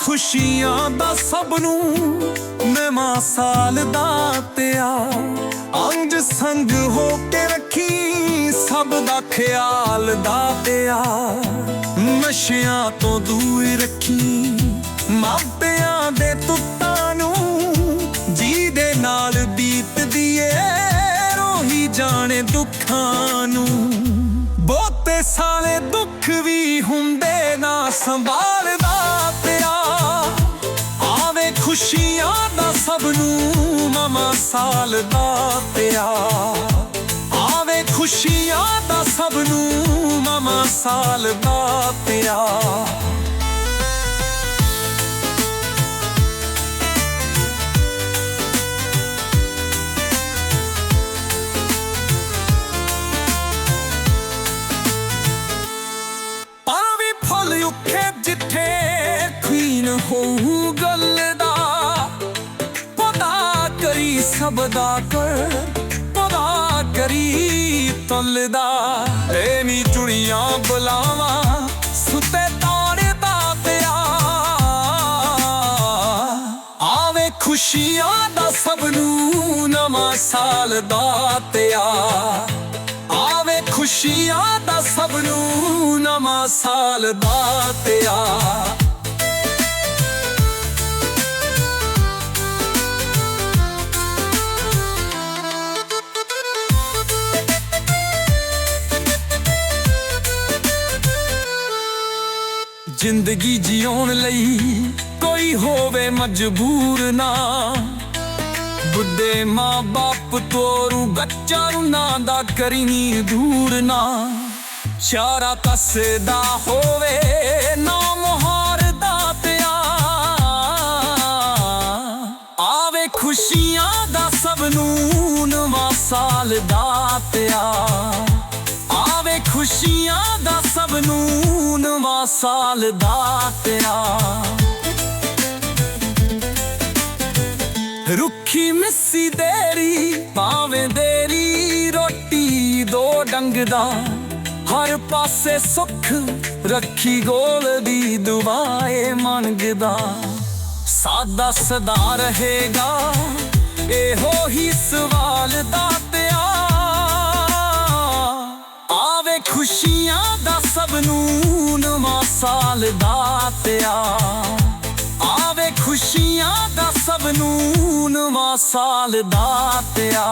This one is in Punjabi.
ਖੁਸ਼ੀਆਂ ਦਾ ਸਭ ਨੂੰ ਨਵਾਂ ਸਾਲ ਦਾ ਤਿਆਰ ਅੰਗ ਸੰਗ ਹੋ ਕੇ ਰੱਖੀ ਸਭ ਦਾ ਖਿਆਲ ਦਾ ਤਿਆਰ ਨਸ਼ਿਆਂ ਤੋਂ ਦੂਰ ਰੱਖੀ ਮਾਪਿਆਂ ਦੇ ਤੁੱਤਾਂ ਨੂੰ ਜਿਹਦੇ ਨਾਲ ਬੀਤਦੀ ਏ ਰੋਹੀ ਜਾਣੇ ਦੁੱਖਾਂ ਨੂੰ। ਬਹੁਤੇ ਸਾਲੇ ਦੁੱਖ ਵੀ ਹੁੰਦੇ ਨਾ ਸੰਭਾਲ ਖੁਸ਼ੀਆਂ ਦਾ ਸਭ ਨੂੰ ਨਵਾਂ ਸਾਲ ਦਾ ਪਿਆ ਆਵੇ ਖੁਸ਼ੀਆਂ ਦਾ ਸਭ ਨੂੰ ਨਵਾਂ ਸਾਲ ਦਾ ਪਿਆ ਪਾਵੀ ਫੁੱਲ ਉੱਖੇ ਜਿੱਥੇ ਖੀਨ ਹੋਊ ਗੱਲ ਸਭ ਦਾ ਕਰ ਪਤਾ ਕਰੀ ਤਲਦਾ ਏ ਨੀ ਚੁਣੀਆਂ ਬੁਲਾਵਾ, ਸੁੱਤੇ ਤਾਰੇ ਦਾ ਪਿਆ ਆਵੇ ਖੁਸ਼ੀਆਂ ਦਾ ਸਭ ਨੂੰ ਨਵਾਂ ਸਾਲ ਦਾ ਤਿਆ। ਆਵੇ ਖੁਸ਼ੀਆਂ ਦਾ ਸਭ ਨੂੰ ਨਵਾਂ ਸਾਲ ਦਾ ਤਿਆ। ਜ਼ਿੰਦਗੀ ਜਿਉਣ ਲਈ ਕੋਈ ਹੋਵੇ ਮਜਬੂਰ ਨਾ। ਬੁੱਢੇ ਮਾਂ ਬਾਪ ਤੋਰੂ ਬੱਚਾ ਨੂੰ ਨਾ ਦਾ ਕਰੀਨੀ ਦੂਰ ਨਾ। ਚਾਰਾ ਕਸਦਾ ਹੋਵੇ ਨਾ ਮੁਹਾਰ ਦਾ ਪਿਆ। ਆਵੇ ਖੁਸ਼ੀਆਂ ਦਾ ਸਭ ਨੂੰ ਨਵਾਂ ਸਾਲ ਦਾ ਪਿਆ। ਖੁਸ਼ੀਆਂ ਦਾ ਸਭ ਨੂੰ ਨਵਾਂ ਸਾਲ ਦਾ ਪਿਆ ਰੁੱਖੀ ਮਿੱਸੀ ਦੇਰੀ ਭਾਵੇਂ ਦੇਰੀ ਰੋਟੀ ਦੋ ਡੰਗ ਦਾ। ਹਰ ਪਾਸੇ ਸੁੱਖ ਰੱਖੀ ਗੋਲ ਦੀ ਦੁਆਏ ਮੰਗਦਾ ਸਾਦਾ ਸਦਾ ਰਹੇਗਾ, ਇਹੋ ਹੀ ਸਵਾਲ ਸਾਲ ਦਾ ਤਿਆ ਆਵੇ ਖੁਸ਼ੀਆਂ ਦਾ ਸਭ ਨੂੰ ਨਵਾਂ ਸਾਲ ਦਾ ਤਿਆ